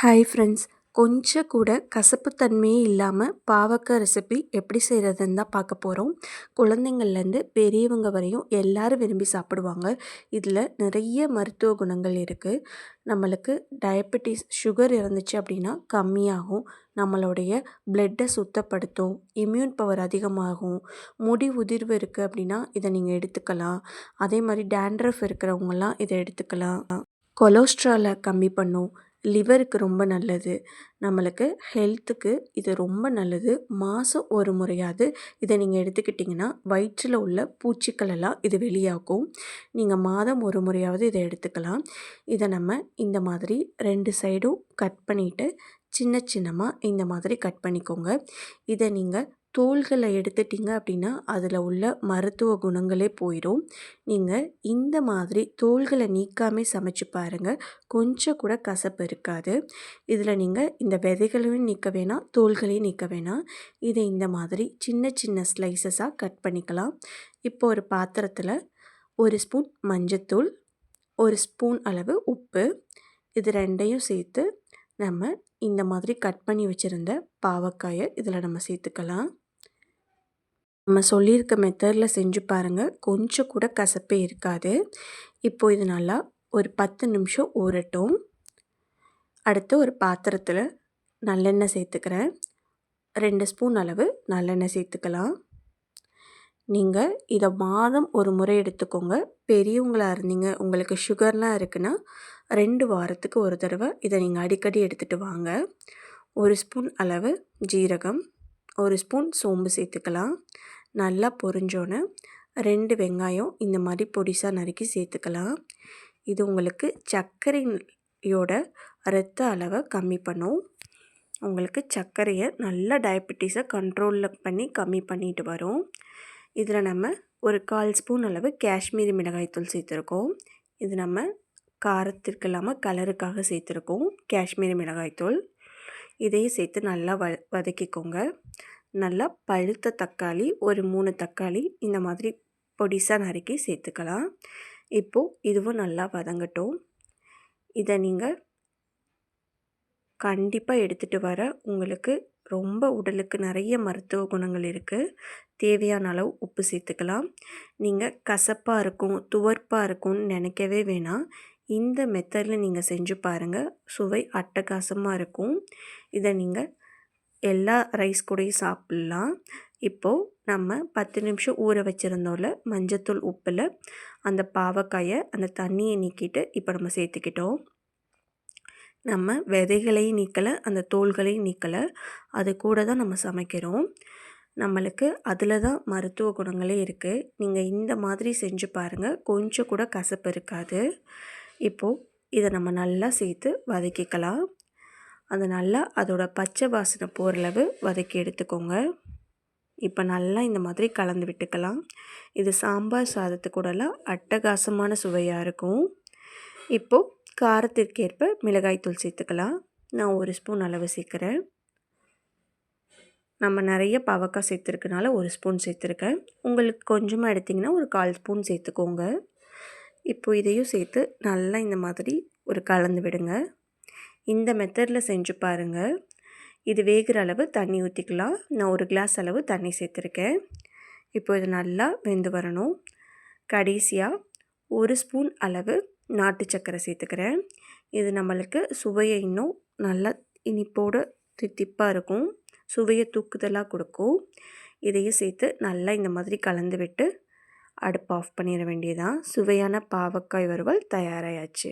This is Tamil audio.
ஹாய் ஃப்ரெண்ட்ஸ் கொஞ்சம் கூட கசப்புத்தன்மையே இல்லாமல் பாவக்காய் ரெசிபி எப்படி செய்கிறதுன்னு தான் பார்க்க போகிறோம் குழந்தைங்கள்லேருந்து பெரியவங்க வரையும் எல்லோரும் விரும்பி சாப்பிடுவாங்க. இதில் நிறைய மருத்துவ குணங்கள் இருக்குது நம்மளுக்கு டயபெட்டிஸ் சுகர் இருந்துச்சு அப்படின்னா கம்மியாகும். நம்மளுடைய பிளட்டை சுத்தப்படுத்தும். இம்யூன் பவர் அதிகமாகும். முடி உதிர்வு இருக்குது அப்படின்னா இதை நீங்கள் எடுத்துக்கலாம். அதே மாதிரி டேண்ட்ரஃப் இருக்கிறவங்கலாம் இதை எடுத்துக்கலாம். கொலஸ்ட்ராலை கம்மி பண்ணும். லிவருக்கு ரொம்ப நல்லது. நம்மளுக்கு ஹெல்த்துக்கு இது ரொம்ப நல்லது. மாதம் ஒரு முறையாவது இதை நீங்கள் எடுத்துக்கிட்டிங்கன்னா வயிற்றில் உள்ள பூச்சிக்கள் எல்லாம் இது வெளியாகும். நீங்கள் மாதம் ஒரு முறையாவது இதை எடுத்துக்கலாம். இதை நம்ம இந்த மாதிரி ரெண்டு சைடும் கட் பண்ணிவிட்டு சின்ன சின்னமாக இந்த மாதிரி கட் பண்ணிக்கோங்க. இதை நீங்கள் தோள்களை எடுத்துட்டிங்க அப்படின்னா அதில் உள்ள மருத்துவ குணங்களே போயிடும் நீங்கள் இந்த மாதிரி தோள்களை நீக்காமல் சமைச்சு பாருங்கள் கொஞ்சம் கூட கசப்பு இருக்காது. இதில் நீங்கள் இந்த விதைகளையும் நீக்க வேணாம் தோள்களையும் நீக்க வேணாம். இதை இந்த மாதிரி சின்ன சின்ன ஸ்லைசஸாக கட் பண்ணிக்கலாம். இப்போ ஒரு பாத்திரத்தில் ஒரு ஸ்பூன் மஞ்சத்தூள் ஒரு ஸ்பூன் அளவு உப்பு இது ரெண்டையும் சேர்த்து நம்ம இந்த மாதிரி கட் பண்ணி வச்சுருந்த பாவக்காயை இதில் நம்ம சேர்த்துக்கலாம். நம்ம சொல்லியிருக்க மெத்தடில் செஞ்சு பாருங்கள் கொஞ்சம் கூட கசப்பே இருக்காது. இப்போ இது நல்லா ஒரு பத்து நிமிஷம் ஊறட்டும். அடுத்து ஒரு பாத்திரத்தில் நல்லெண்ணெய் சேர்த்துக்கிறேன். ரெண்டு ஸ்பூன் அளவு நல்லெண்ணெய் சேர்த்துக்கலாம். நீங்கள் இதை மாதம் ஒரு முறை எடுத்துக்கோங்க. பெரியவங்களாக இருந்தீங்க உங்களுக்கு சுகர்லாம் இருக்குன்னா ரெண்டு வாரத்துக்கு ஒரு தடவை இதை நீங்கள் அடிக்கடி எடுத்துகிட்டு வாங்க. ஒரு ஸ்பூன் அளவு ஜீரகம் ஒரு ஸ்பூன் சோம்பு சேர்த்துக்கலாம். நல்லா பொரிஞ்சோன்னே ரெண்டு வெங்காயம் இந்த மாதிரி பொடிசாக நறுக்கி சேர்த்துக்கலாம். இது உங்களுக்கு சர்க்கரையோட ரத்த அளவை கம்மி பண்ணும். உங்களுக்கு சர்க்கரையை நல்லா டயபெட்டிஸை கண்ட்ரோலில் பண்ணி கம்மி பண்ணிட்டு வரும். இதில் நம்ம ஒரு கால் ஸ்பூன் அளவு காஷ்மீரி மிளகாய்த்தூள் சேர்த்துருக்கோம். இது நம்ம காரத்திற்கு இல்லாமல் கலருக்காக சேர்த்துருக்கோம். காஷ்மீரி மிளகாய்த்தூள் இதையும் சேர்த்து நல்லா வ வதக்கிக்கோங்க. நல்லா பழுத்த தக்காளி ஒரு மூணு தக்காளி இந்த மாதிரி பொடிசாக நறுக்கி சேர்த்துக்கலாம். இப்போது இதுவும் நல்லா வதங்கட்டும். இதை நீங்கள் கண்டிப்பாக எடுத்துகிட்டு வர உங்களுக்கு ரொம்ப உடலுக்கு நிறைய மருத்துவ குணங்கள் இருக்குது தேவையான அளவு உப்பு சேர்த்துக்கலாம். நீங்கள் கசப்பாக இருக்கும் துவர்ப்பாக இருக்கும்னு நினைக்கவே வேணாம். இந்த மெத்தடில் நீங்கள் செஞ்சு பாருங்கள் சுவை அட்டகாசமாக இருக்கும். இதை நீங்கள் எல்லா ரைஸ் கூடயும் சாப்பிட்லாம். இப்போது நம்ம பத்து நிமிஷம் ஊற வச்சுருந்தோம்ல மஞ்சத்தூள் உப்பில் அந்த பாவக்காயை அந்த தண்ணியை நீக்கிட்டு இப்போ நம்ம சேர்த்துக்கிட்டோம். நம்ம விதைகளையும் நீக்கலை அந்த தோள்களையும் நீக்கலை அது கூட தான் நம்ம சமைக்கிறோம். நம்மளுக்கு அதில் தான் மருத்துவ குணங்களே இருக்குது நீங்கள் இந்த மாதிரி செஞ்சு பாருங்கள் கொஞ்சம் கூட கசப்பு இருக்காது. இப்போது இதை நம்ம நல்லா சேர்த்து வதக்கிக்கலாம். அதை நல்லா அதோட பச்சை வாசனை போகிறளவு வதக்கி எடுத்துக்கோங்க. இப்போ நல்லா இந்த மாதிரி கலந்து விட்டுக்கலாம். இது சாம்பார் சாதத்துக்கூடலாம் அட்டகாசமான சுவையாக இருக்கும். இப்போது காரத்திற்கேற்ப மிளகாய்த்தூள் சேர்த்துக்கலாம். நான் ஒரு ஸ்பூன் அளவு சேர்க்குறேன். நம்ம நிறைய பாவக்காய் சேர்த்துருக்கனால ஒரு ஸ்பூன் சேர்த்துருக்கேன். உங்களுக்கு கொஞ்சமாக எடுத்திங்கன்னா ஒரு கால் ஸ்பூன் சேர்த்துக்கோங்க. இப்போ இதையும் சேர்த்து நல்லா இந்த மாதிரி ஒரு கலந்து விடுங்க. இந்த மெத்தடில் செஞ்சு பாருங்கள் இது வேகிற அளவு தண்ணி ஊற்றிக்கலாம் நான் ஒரு கிளாஸ் அளவு தண்ணி சேர்த்துருக்கேன். இப்போ இது நல்லா வெந்து வரணும். கடைசியாக ஒரு ஸ்பூன் அளவு நாட்டு சர்க்கரை சேர்த்துக்கிறேன். இது நம்மளுக்கு சுவையை இன்னும் நல்லா இனிப்போடு தித்திப்பாக இருக்கும். சுவையை தூக்குதலாக கொடுக்கும். இதையும் சேர்த்து நல்லா இந்த மாதிரி கலந்து விட்டு அடுப்பு ஆஃப் பண்ணிட வேண்டியதான் சுவையான பாவக்காய் வறுவல் தயாராகியாச்சு